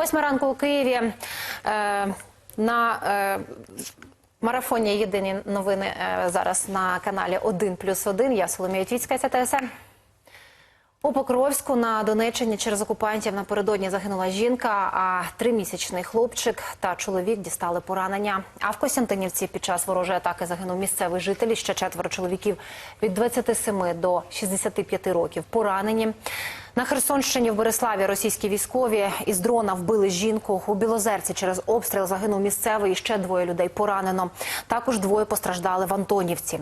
Восьма ранку у Києві е, на е, марафоні Єдині новини е, зараз на каналі 1 плюс 1. Я Соломія Тіцька, це ТСН. У Покровську на Донеччині через окупантів напередодні загинула жінка, а тримісячний хлопчик та чоловік дістали поранення. А в Костянтинівці під час ворожої атаки загинув місцевий житель. Ще четверо чоловіків від 27 до 65 років поранені. На Херсонщині в Береславі російські військові із дрона вбили жінку. У Білозерці через обстріл загинув місцевий і ще двоє людей поранено. Також двоє постраждали в Антонівці.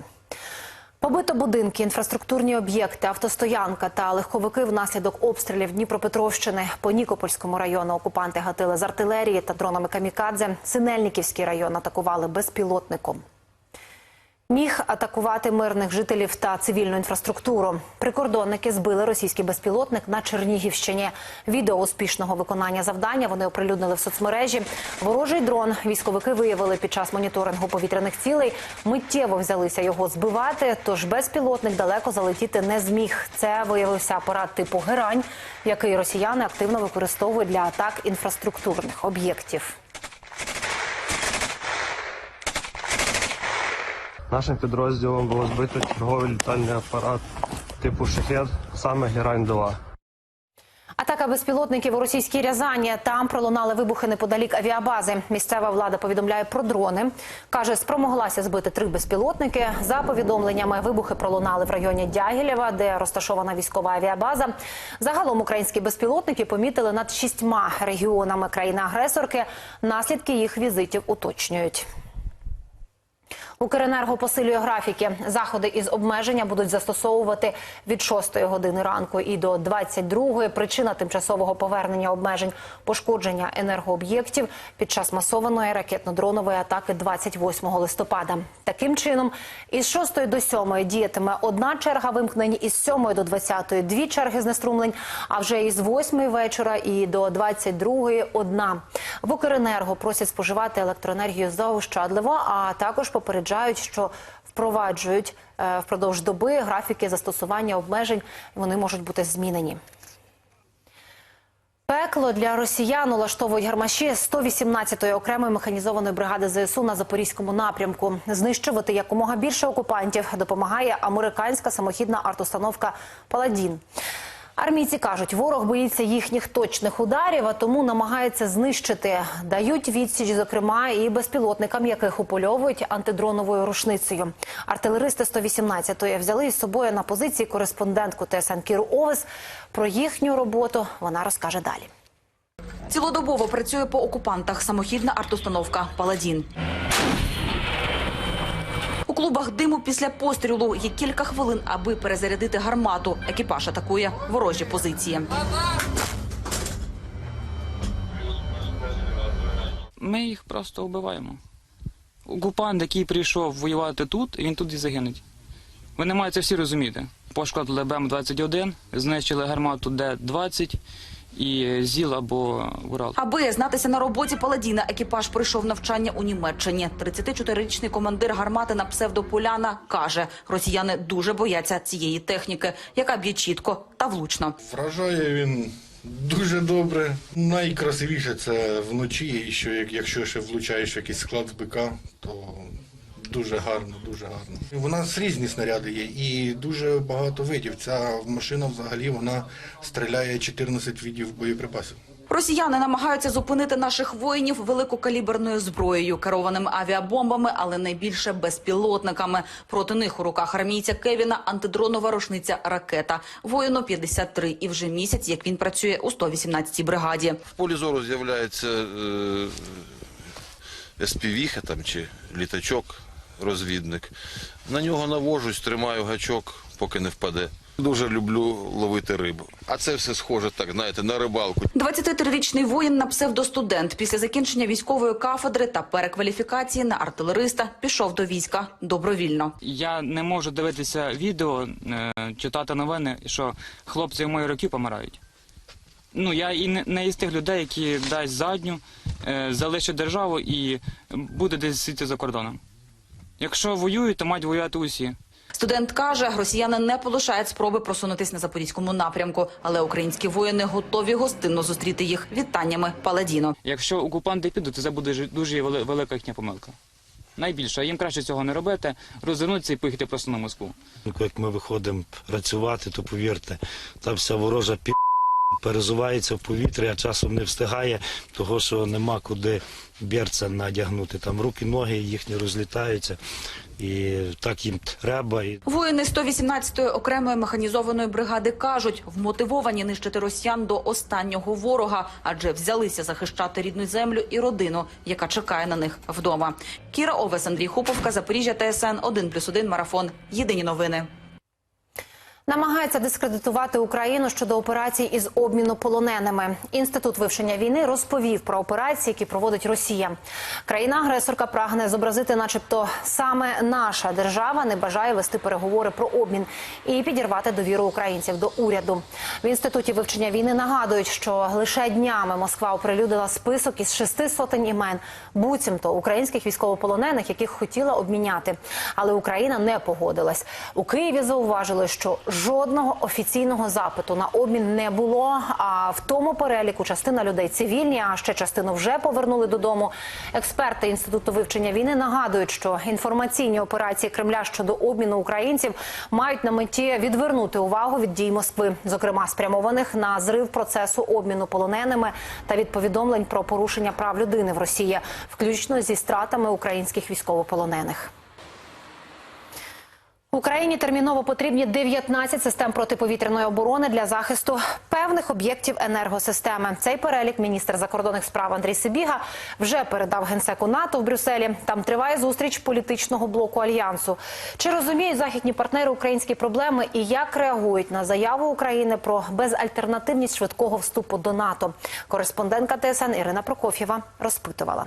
Побито будинки, інфраструктурні об'єкти, автостоянка та легковики внаслідок обстрілів Дніпропетровщини по Нікопольському району. Окупанти гатили з артилерії та дронами камікадзе. Синельниківський район атакували безпілотником. Міг атакувати мирних жителів та цивільну інфраструктуру. Прикордонники збили російський безпілотник на Чернігівщині. Відео успішного виконання завдання вони оприлюднили в соцмережі. Ворожий дрон військовики виявили під час моніторингу повітряних цілей. Миттєво взялися його збивати. Тож безпілотник далеко залетіти не зміг. Це виявився апарат типу Герань, який росіяни активно використовують для атак інфраструктурних об'єктів. Нашим підрозділом було збито черговий літальний апарат типу шахет, саме Герань 2 Атака безпілотників у російській Рязані. Там пролунали вибухи неподалік авіабази. Місцева влада повідомляє про дрони. Каже, спромоглася збити три безпілотники. За повідомленнями, вибухи пролунали в районі Дягілєва, де розташована військова авіабаза. Загалом українські безпілотники помітили над шістьма регіонами країни-агресорки. Наслідки їх візитів уточнюють. Укренерго посилює графіки. Заходи із обмеження будуть застосовувати від 6 години ранку і до 22. Причина тимчасового повернення обмежень пошкодження енергооб'єктів під час масованої ракетно-дронової атаки 28 листопада. Таким чином, із 6 до 7 діятиме одна черга вимкнень, із 7 до 20 – дві черги знеструмлень, а вже із 8 вечора і до 22 – одна. В Укренерго просять споживати електроенергію заощадливо, а також попереджають, що впроваджують е, впродовж доби графіки застосування обмежень. Вони можуть бути змінені. Пекло для росіян улаштовують гармаші 118-ї окремої механізованої бригади ЗСУ на запорізькому напрямку. Знищувати якомога більше окупантів допомагає американська самохідна артустановка Паладін. Армійці кажуть, ворог боїться їхніх точних ударів, а тому намагається знищити. Дають відсіч, зокрема, і безпілотникам, яких упольовують антидроновою рушницею. Артилеристи 118-ї взяли із собою на позиції кореспондентку ТСН Кіру Овес. Про їхню роботу вона розкаже далі. Цілодобово працює по окупантах самохідна артустановка Паладін. Клубах диму після пострілу є кілька хвилин, аби перезарядити гармату. Екіпаж атакує ворожі позиції. Ми їх просто вбиваємо. Окупант, який прийшов воювати тут, він тут і загинуть. Вони мають це всі розуміти. Пошкодили БМ-21, знищили гармату Д-20 і ЗІЛ або Урал. Аби знатися на роботі Паладіна, екіпаж пройшов навчання у Німеччині. 34-річний командир гармати на псевдополяна каже, росіяни дуже бояться цієї техніки, яка б'є чітко та влучно. Вражає він дуже добре. Найкрасивіше це вночі, і що якщо ще влучаєш якийсь склад з БК, то дуже гарно, дуже гарно. У нас різні снаряди є і дуже багато видів. Ця машина взагалі вона стріляє 14 видів боєприпасів. Росіяни намагаються зупинити наших воїнів великокаліберною зброєю, керованими авіабомбами, але найбільше безпілотниками. Проти них у руках армійця Кевіна антидронова рушниця ракета. Воїну 53 і вже місяць, як він працює у 118-й бригаді. В полі зору з'являється е, SPV там чи літачок, розвідник. На нього навожусь, тримаю гачок, поки не впаде. Дуже люблю ловити рибу. А це все схоже так, знаєте, на рибалку. 23-річний воїн на псевдостудент після закінчення військової кафедри та перекваліфікації на артилериста пішов до війська добровільно. Я не можу дивитися відео, е, читати новини, що хлопці в мої роки помирають. Ну, я і не, із тих людей, які дасть задню, е, залишить державу і буде десь сидіти за кордоном. Якщо воюють, то мають воювати усі. Студент каже, росіяни не полишають спроби просунутись на запорізькому напрямку, але українські воїни готові гостинно зустріти їх вітаннями Паладіно. Якщо окупанти підуть, то це буде ж- дуже велика їхня помилка. Найбільше. Їм краще цього не робити, розвернутися і поїхати просто на Москву. Як ми виходимо працювати, то повірте, та вся ворожа пі перезувається в повітрі, а часом не встигає, того що нема куди берця надягнути. Там руки, ноги їхні розлітаються, і так їм треба. Воїни 118-ї окремої механізованої бригади кажуть, вмотивовані нищити росіян до останнього ворога, адже взялися захищати рідну землю і родину, яка чекає на них вдома. Кіра Овес, Андрій Хуповка, Запоріжжя, ТСН 1+,1 Марафон. Єдині новини. Намагається дискредитувати Україну щодо операцій із обміну полоненими. Інститут вивчення війни розповів про операції, які проводить Росія. Країна-агресорка прагне зобразити, начебто, саме наша держава не бажає вести переговори про обмін і підірвати довіру українців до уряду. В інституті вивчення війни нагадують, що лише днями Москва оприлюдила список із шести сотень імен, буцімто українських військовополонених, яких хотіла обміняти. Але Україна не погодилась. У Києві зауважили, що жодного офіційного запиту на обмін не було. А в тому переліку частина людей цивільні, а ще частину вже повернули додому. Експерти інституту вивчення війни нагадують, що інформаційні операції Кремля щодо обміну українців мають на меті відвернути увагу від дій Москви, зокрема спрямованих на зрив процесу обміну полоненими та від повідомлень про порушення прав людини в Росії, включно зі стратами українських військовополонених. Україні терміново потрібні 19 систем протиповітряної оборони для захисту певних об'єктів енергосистеми. Цей перелік міністр закордонних справ Андрій Сибіга вже передав генсеку НАТО в Брюсселі. Там триває зустріч політичного блоку альянсу. Чи розуміють західні партнери українські проблеми і як реагують на заяву України про безальтернативність швидкого вступу до НАТО? Кореспондентка ТСН Ірина Прокоф'єва розпитувала.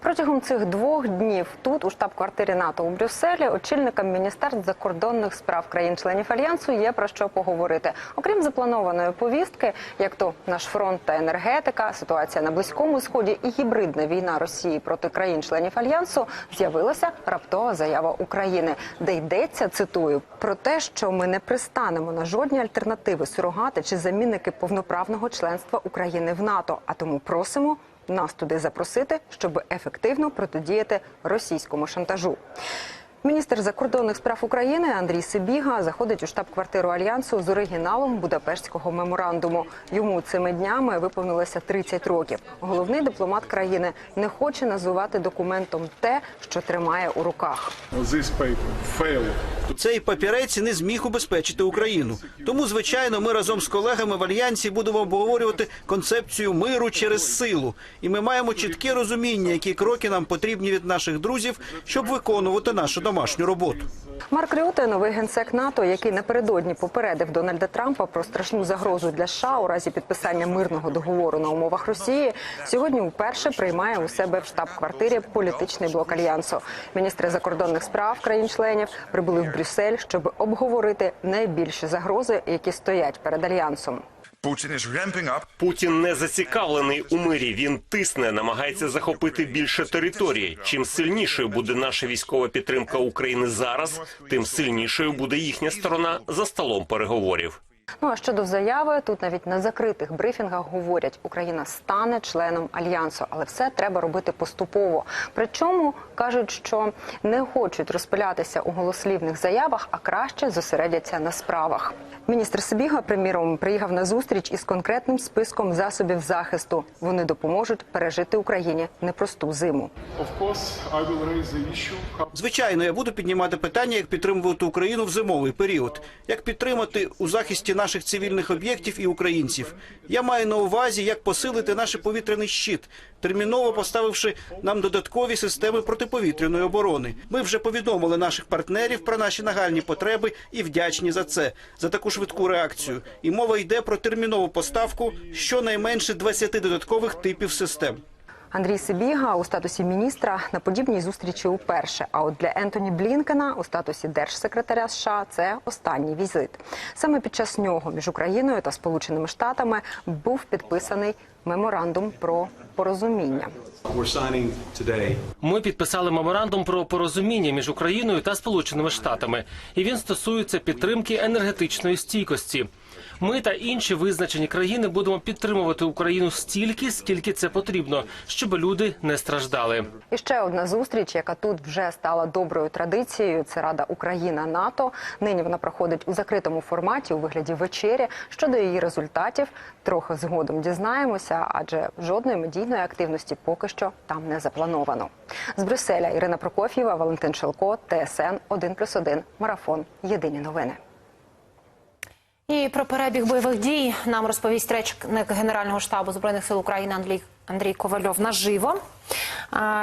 Протягом цих двох днів тут, у штаб-квартирі НАТО у Брюсселі, очільникам міністерств закордонних справ країн-членів альянсу є про що поговорити. Окрім запланованої повістки, як то наш фронт та енергетика, ситуація на близькому сході і гібридна війна Росії проти країн-членів альянсу, з'явилася раптова заява України, де йдеться цитую про те, що ми не пристанемо на жодні альтернативи сурогати чи замінники повноправного членства України в НАТО. А тому просимо нас туди запросити, щоб ефективно протидіяти російському шантажу. Міністр закордонних справ України Андрій Сибіга заходить у штаб-квартиру альянсу з оригіналом Будапештського меморандуму. Йому цими днями виповнилося 30 років. Головний дипломат країни не хоче називати документом те, що тримає у руках. this paper failed Цей папірець не зміг убезпечити Україну. Тому, звичайно, ми разом з колегами в альянсі будемо обговорювати концепцію миру через силу. І ми маємо чітке розуміння, які кроки нам потрібні від наших друзів, щоб виконувати нашу домашню роботу. Марк Рюте, новий генсек НАТО, який напередодні попередив Дональда Трампа про страшну загрозу для США у разі підписання мирного договору на умовах Росії, сьогодні вперше приймає у себе в штаб-квартирі політичний блок альянсу. Міністри закордонних справ країн-членів прибули в Брюссель, щоб обговорити найбільші загрози, які стоять перед альянсом. Путін не зацікавлений у мирі. Він тисне, намагається захопити більше території. Чим сильнішою буде наша військова підтримка України зараз, тим сильнішою буде їхня сторона за столом переговорів. Ну а щодо заяви, тут навіть на закритих брифінгах говорять, Україна стане членом альянсу, але все треба робити поступово. Причому кажуть, що не хочуть розпилятися у голослівних заявах, а краще зосередяться на справах. Міністр Сибіга, приміром, приїхав на зустріч із конкретним списком засобів захисту. Вони допоможуть пережити Україні непросту зиму. Звичайно, я буду піднімати питання, як підтримувати Україну в зимовий період, як підтримати у захисті наших цивільних об'єктів і українців. Я маю на увазі, як посилити наш повітряний щит, терміново поставивши нам додаткові системи протиповітряної оборони. Ми вже повідомили наших партнерів про наші нагальні потреби і вдячні за це, за таку швидку реакцію. І мова йде про термінову поставку щонайменше 20 додаткових типів систем. Андрій Сибіга у статусі міністра на подібній зустрічі уперше. А от для Ентоні Блінкена у статусі держсекретаря США це останній візит. Саме під час нього між Україною та Сполученими Штатами був підписаний меморандум про порозуміння. Ми підписали меморандум про порозуміння між Україною та Сполученими Штатами, і він стосується підтримки енергетичної стійкості. Ми та інші визначені країни будемо підтримувати Україну стільки, скільки це потрібно, щоб люди не страждали. І ще одна зустріч, яка тут вже стала доброю традицією. Це Рада Україна НАТО. Нині вона проходить у закритому форматі у вигляді вечері. Щодо її результатів, трохи згодом дізнаємося, адже жодної медійної активності поки що там не заплановано. З Брюсселя Ірина Прокоф'єва, Валентин Шелко, ТСН 1+,1, Марафон. Єдині новини. І про перебіг бойових дій нам розповість речник Генерального штабу збройних сил України Андрій Андрій Ковальов наживо.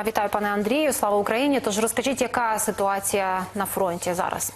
Вітаю, пане Андрію. Слава Україні. Тож розкажіть, яка ситуація на фронті зараз?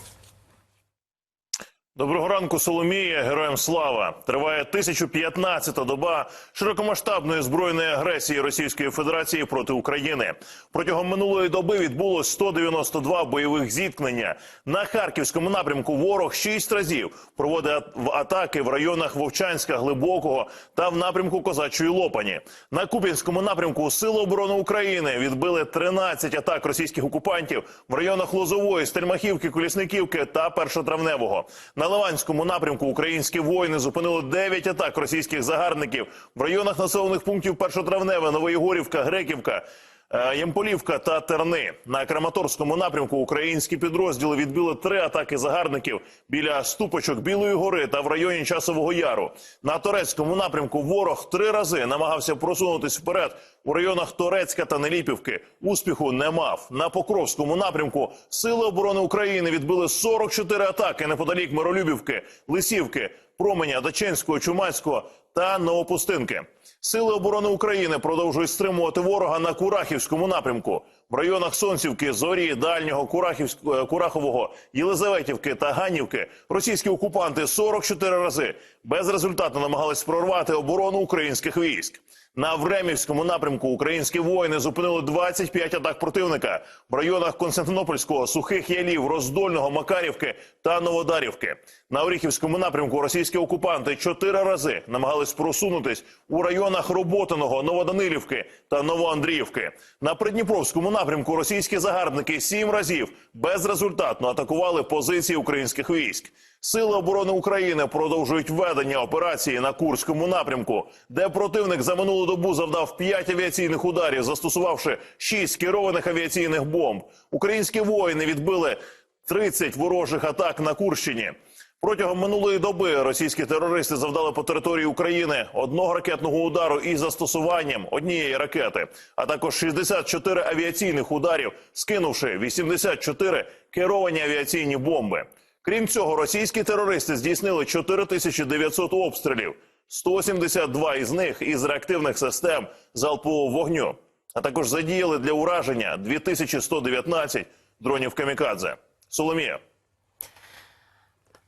Доброго ранку, Соломія, героям слава! Триває 1015-та доба широкомасштабної збройної агресії Російської Федерації проти України. Протягом минулої доби відбулось 192 бойових зіткнення. На харківському напрямку ворог 6 разів проводить в атаки в районах Вовчанська, Глибокого та в напрямку Козачої Лопані. На Куп'янському напрямку Сили оборони України відбили 13 атак російських окупантів в районах Лозової, Стельмахівки, Колісниківки та Першотравневого. На Ливанському напрямку українські воїни зупинили 9 атак російських загарбників в районах населених пунктів Першотравневе, Новоєгорівка, Греківка. Е, Ямполівка та Терни на Краматорському напрямку українські підрозділи відбили три атаки загарбників біля ступочок Білої гори та в районі Часового Яру. На Торецькому напрямку ворог три рази намагався просунутись вперед у районах Торецька та Неліпівки. Успіху не мав. На Покровському напрямку Сили оборони України відбили 44 атаки неподалік Миролюбівки, Лисівки, Променя, Даченського, Чумацького та Новопустинки. Сили оборони України продовжують стримувати ворога на Курахівському напрямку. В районах Сонцівки, Зорі, Дальнього, Курахівського, Курахового, Єлизаветівки та Ганівки російські окупанти 44 рази безрезультатно намагались прорвати оборону українських військ. На Времівському напрямку українські воїни зупинили 25 атак противника в районах Константинопольського, Сухих Ялів, Роздольного, Макарівки та Новодарівки. На Оріхівському напрямку російські окупанти чотири рази намагались просунутись у районах Роботиного, Новоданилівки та Новоандріївки. На Придніпровському напрямку російські загарбники сім разів безрезультатно атакували позиції українських військ. Сили оборони України продовжують ведення операції на Курському напрямку, де противник за минулу добу завдав 5 авіаційних ударів, застосувавши 6 керованих авіаційних бомб. Українські воїни відбили 30 ворожих атак на Курщині. Протягом минулої доби російські терористи завдали по території України одного ракетного удару із застосуванням однієї ракети, а також 64 авіаційних ударів, скинувши 84 керовані авіаційні бомби. Крім цього, російські терористи здійснили 4900 обстрілів, 172 із них із реактивних систем залпового вогню, а також задіяли для ураження 2119 дронів камікадзе. Соломія.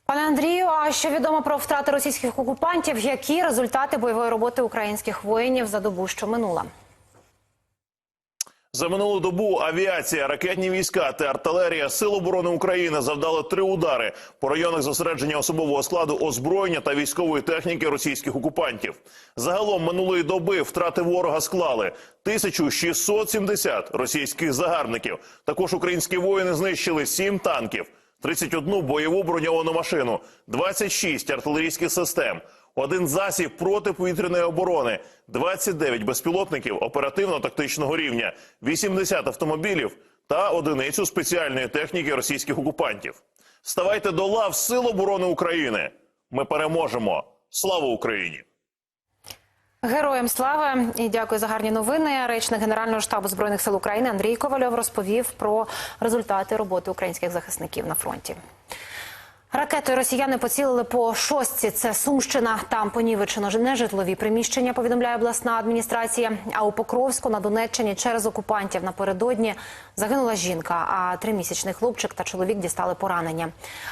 Пане Андрію, а що відомо про втрати російських окупантів? Які результати бойової роботи українських воїнів за добу, що минула? За минулу добу авіація, ракетні війська та артилерія Сил оборони України завдали три удари по районах зосередження особового складу озброєння та військової техніки російських окупантів. Загалом минулої доби втрати ворога склали 1670 російських загарбників. Також українські воїни знищили 7 танків, 31 бойову броньовану машину, 26 артилерійських систем. Один засіб протиповітряної оборони, 29 безпілотників оперативно-тактичного рівня, 80 автомобілів та одиницю спеціальної техніки російських окупантів. Ставайте до лав Сил оборони України. Ми переможемо. Слава Україні! Героям слава і дякую за гарні новини. Речник Генерального штабу збройних сил України Андрій Ковальов розповів про результати роботи українських захисників на фронті. Ракетою росіяни поцілили по шостці. Це Сумщина. Там понівечено нежитлові приміщення. Повідомляє обласна адміністрація. А у Покровську на Донеччині через окупантів напередодні загинула жінка. А тримісячний хлопчик та чоловік дістали поранення.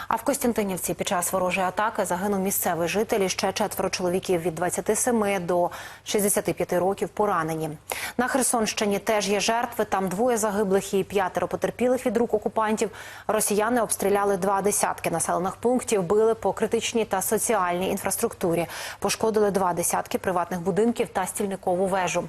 А в Костянтинівці під час ворожої атаки загинув місцевий житель. І ще четверо чоловіків від 27 до 65 років поранені. На Херсонщині теж є жертви. Там двоє загиблих і п'ятеро потерпілих від рук окупантів. Росіяни обстріляли два десятки населених пунктів, били по критичній та соціальній інфраструктурі. Пошкодили два десятки приватних будинків та стільникову вежу.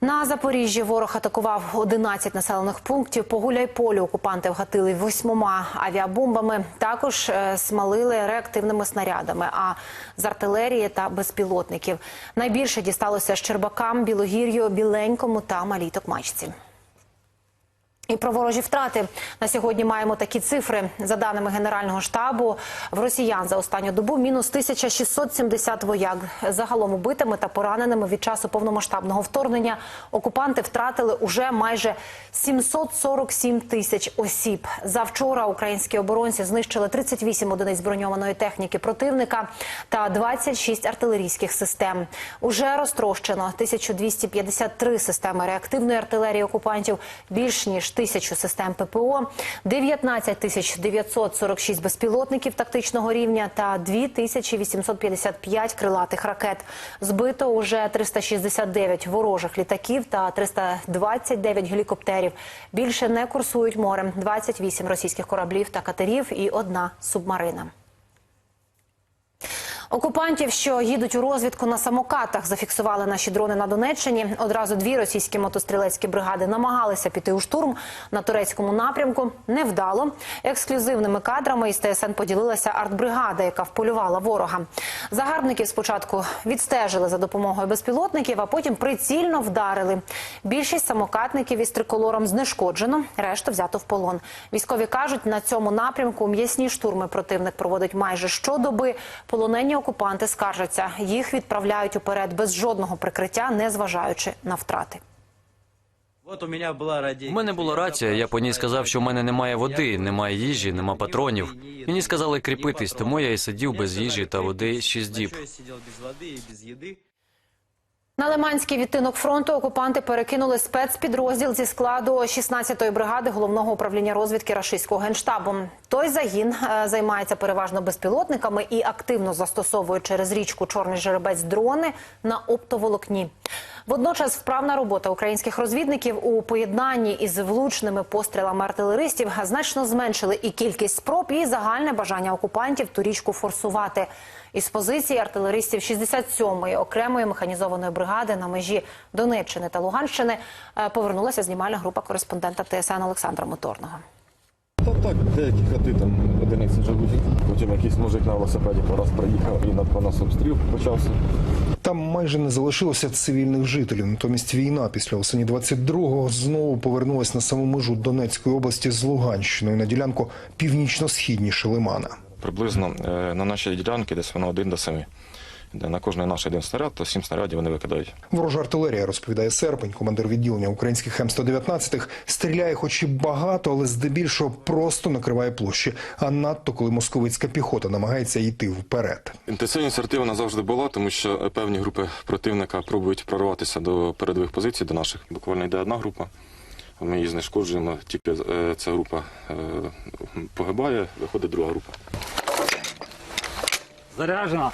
На Запоріжжі ворог атакував 11 населених пунктів. По Гуляйполю окупанти вгатили восьмома авіабомбами. Також е, смалили реактивними снарядами, а з артилерії та безпілотників. Найбільше дісталося Щербакам, Білогір'ю, Біленькому та Малій Токмачці. І про ворожі втрати на сьогодні маємо такі цифри. За даними Генерального штабу, в росіян за останню добу мінус 1670 вояк. Загалом убитими та пораненими від часу повномасштабного вторгнення окупанти втратили уже майже 747 тисяч осіб. За вчора українські оборонці знищили 38 одиниць броньованої техніки противника та 26 артилерійських систем. Уже розтрощено 1253 системи реактивної артилерії окупантів, більш ніж тисячу систем ППО, 19 тисяч 946 безпілотників тактичного рівня та 2855 крилатих ракет. Збито уже 369 ворожих літаків та 329 гелікоптерів. Більше не курсують морем 28 російських кораблів та катерів і одна субмарина. Окупантів, що їдуть у розвідку на самокатах, зафіксували наші дрони на Донеччині. Одразу дві російські мотострілецькі бригади намагалися піти у штурм на турецькому напрямку. Невдало. Ексклюзивними кадрами із ТСН поділилася артбригада, яка вполювала ворога. Загарбників спочатку відстежили за допомогою безпілотників, а потім прицільно вдарили. Більшість самокатників із триколором знешкоджено, решту взято в полон. Військові кажуть, на цьому напрямку м'ясні штурми противник проводить майже щодоби. Полонені окупанти скаржаться, їх відправляють уперед без жодного прикриття, незважаючи на втрати. У мене була рація. Я по ній сказав, що в мене немає води, немає їжі, нема патронів. Мені сказали кріпитись, тому я і сидів без їжі та води шість діб. На Лиманський відтинок фронту окупанти перекинули спецпідрозділ зі складу 16-ї бригади головного управління розвідки рашистського генштабу. Той загін е, займається переважно безпілотниками і активно застосовує через річку Чорний жеребець дрони на оптоволокні. Водночас вправна робота українських розвідників у поєднанні із влучними пострілами артилеристів значно зменшили і кількість спроб, і загальне бажання окупантів ту річку форсувати. Із позиції артилеристів 67-ї окремої механізованої бригади на межі Донеччини та Луганщини е, повернулася знімальна група кореспондента ТСН Олександра Моторного. Та так, деякі хати там одиниці живуть. Потім якийсь мужик на велосипеді по раз приїхав і над по нас обстріл почався. Там майже не залишилося цивільних жителів. Натомість війна після осені 22-го знову повернулась на саму межу Донецької області з Луганщиною на ділянку північно-східніше Лимана. Приблизно е, на нашій ділянці десь воно один до семи. Де на кожний наш один снаряд, то сім снарядів вони викидають. Ворожа артилерія, розповідає Серпень, командир відділення українських М119, стріляє хоч і багато, але здебільшого просто накриває площі. А надто, коли московицька піхота намагається йти вперед. Інтенсивність артилерії вона завжди була, тому що певні групи противника пробують прорватися до передових позицій, до наших. Буквально йде одна група. Ми її знешкоджуємо, тільки е, ця група е, погибає, виходить друга група. Заряджена.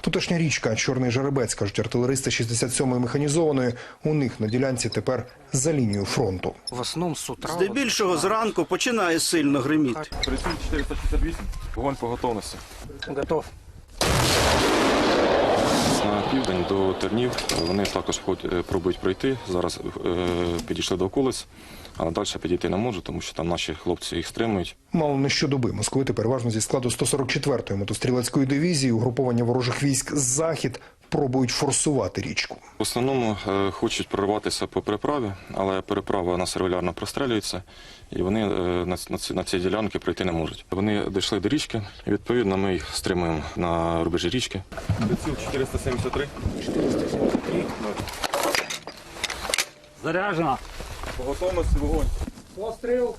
Тутешня річка Чорний жеребець, кажуть артилеристи 67-ї механізованої. У них на ділянці тепер за лінією фронту. В основному з утра. Здебільшого зранку починає сильно гриміти. 468. Вогонь по готовності. Готов. Південь до тернів вони також е, пробують пройти. Зараз е, підійшли до околиць, але далі підійти не можуть, тому що там наші хлопці їх стримують. Мало не щодоби московити переважно зі складу 144-ї мотострілецької дивізії угруповання ворожих військ «Захід» пробують форсувати річку. В основному е, хочуть прорватися по переправі, але переправа нас регулярно прострелюється, і вони е, на, ці, на ці ділянки пройти не можуть. Вони дійшли до річки, і відповідно ми їх стримуємо на рубежі річки. Приціл 473. 473. Заряджена. По готовності вогонь. Постріл.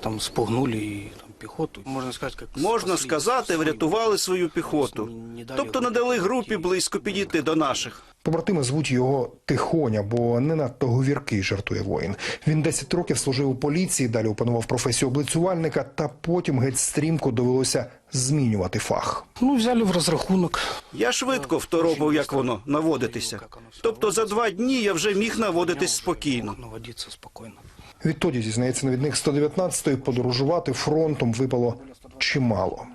Там спугнули и там, пехоту. Можно сказать, как Можна сказати, врятували свою піхоту. Тобто не дали групі близько підійти до наших. Побратими звуть його Тихоня, бо не надто говіркий, жартує воїн. Він 10 років служив у поліції, далі опанував професію облицювальника, та потім геть стрімко довелося змінювати фах. Ну, взяли в розрахунок. Я швидко второпав, як воно, наводитися. Тобто за два дні я вже міг наводитись спокійно. Наводиться спокійно. Відтоді, зізнається навідник 119-ї, подорожувати фронтом випало чимало.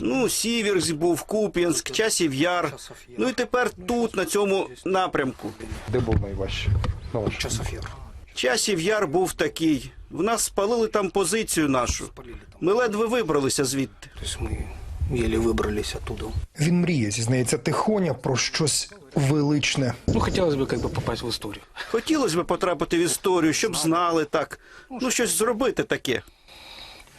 Ну, Сіверськ. Був, Куп'янськ, Часів Яр. Ну і тепер тут, на цьому напрямку. Де був найважче? Часов Яр. Часів Яр був такий. В нас спалили там позицію нашу. Ми ледве вибралися звідти. Тобто ми еле вибрались оттуда. Він мріє, зізнається Тихоня, про щось величне. Ну, хотелось бы как бы попасть в историю. Хотілося б потрапити в історію, щоб знали так. Ну, щось зробити таке.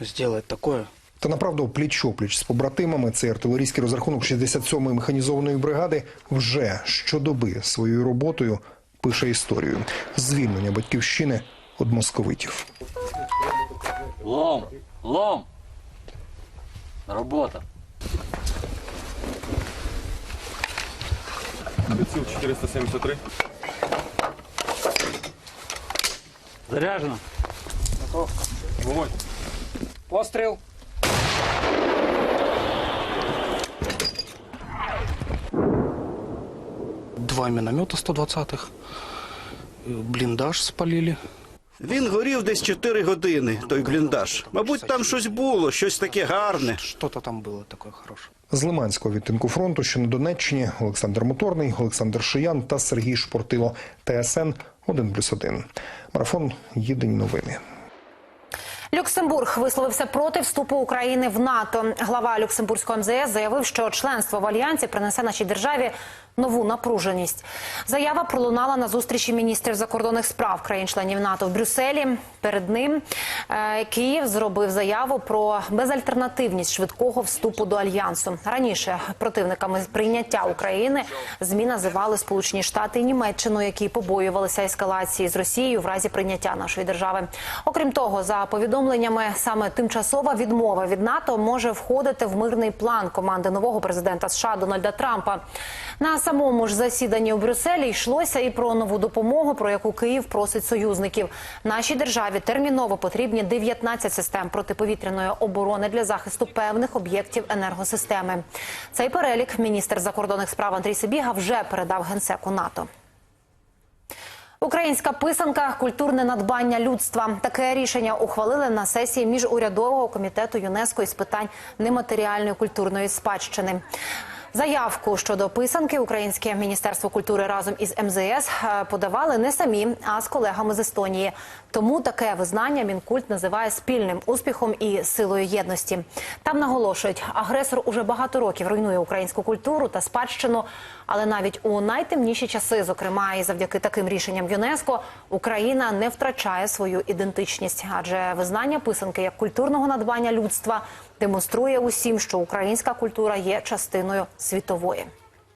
Сделать такое. Та направду пліч-опліч з побратимами цей артилерійський розрахунок 67-ї механізованої бригади вже щодоби своєю роботою пише історію звільнення батьківщини від московитів. Лом, лом. Робота. Приціл 473. Заряжено. Вогонь. Постріл. Два миномета 120-х. Э, Блиндаж спалили. Він горів десь 4 години, той бліндаж. Мабуть, там щось було, щось таке гарне. Что-то там было такое хорошее. З Лиманського відтинку фронту, що на Донеччині, Олександр Моторний, Олександр Шиян та Сергій Шпортило. ТСН 1+,1. Марафон Єдині новини. Люксембург висловився проти вступу України в НАТО. Глава Люксембурзького МЗС заявив, що членство в альянсі принесе нашій державі нову напруженість. Заява пролунала на зустрічі міністрів закордонних справ країн-членів НАТО в Брюсселі. Перед ним е, Київ зробив заяву про безальтернативність швидкого вступу до альянсу. Раніше противниками прийняття України змі називали Сполучені Штати і Німеччину, які побоювалися ескалації з Росією в разі прийняття нашої держави. Окрім того, за повідомленнями, саме тимчасова відмова від НАТО може входити в мирний план команди нового президента США Дональда Трампа. На самому ж засіданні у Брюсселі йшлося і про нову допомогу, про яку Київ просить союзників. Нашій державі терміново потрібні 19 систем протиповітряної оборони для захисту певних об'єктів енергосистеми. Цей перелік міністр закордонних справ Андрій Сибіга вже передав генсеку НАТО. Українська писанка культурне надбання людства. Таке рішення ухвалили на сесії міжурядового комітету ЮНЕСКО із питань нематеріальної культурної спадщини. Заявку щодо писанки Українське міністерство культури разом із МЗС е, подавали не самі, а з колегами з Естонії. Тому таке визнання мінкульт називає спільним успіхом і силою єдності. Там наголошують, агресор уже багато років руйнує українську культуру та спадщину. Але навіть у найтемніші часи, зокрема і завдяки таким рішенням ЮНЕСКО, Україна не втрачає свою ідентичність, адже визнання писанки як культурного надбання людства демонструє усім, що українська культура є частиною світової.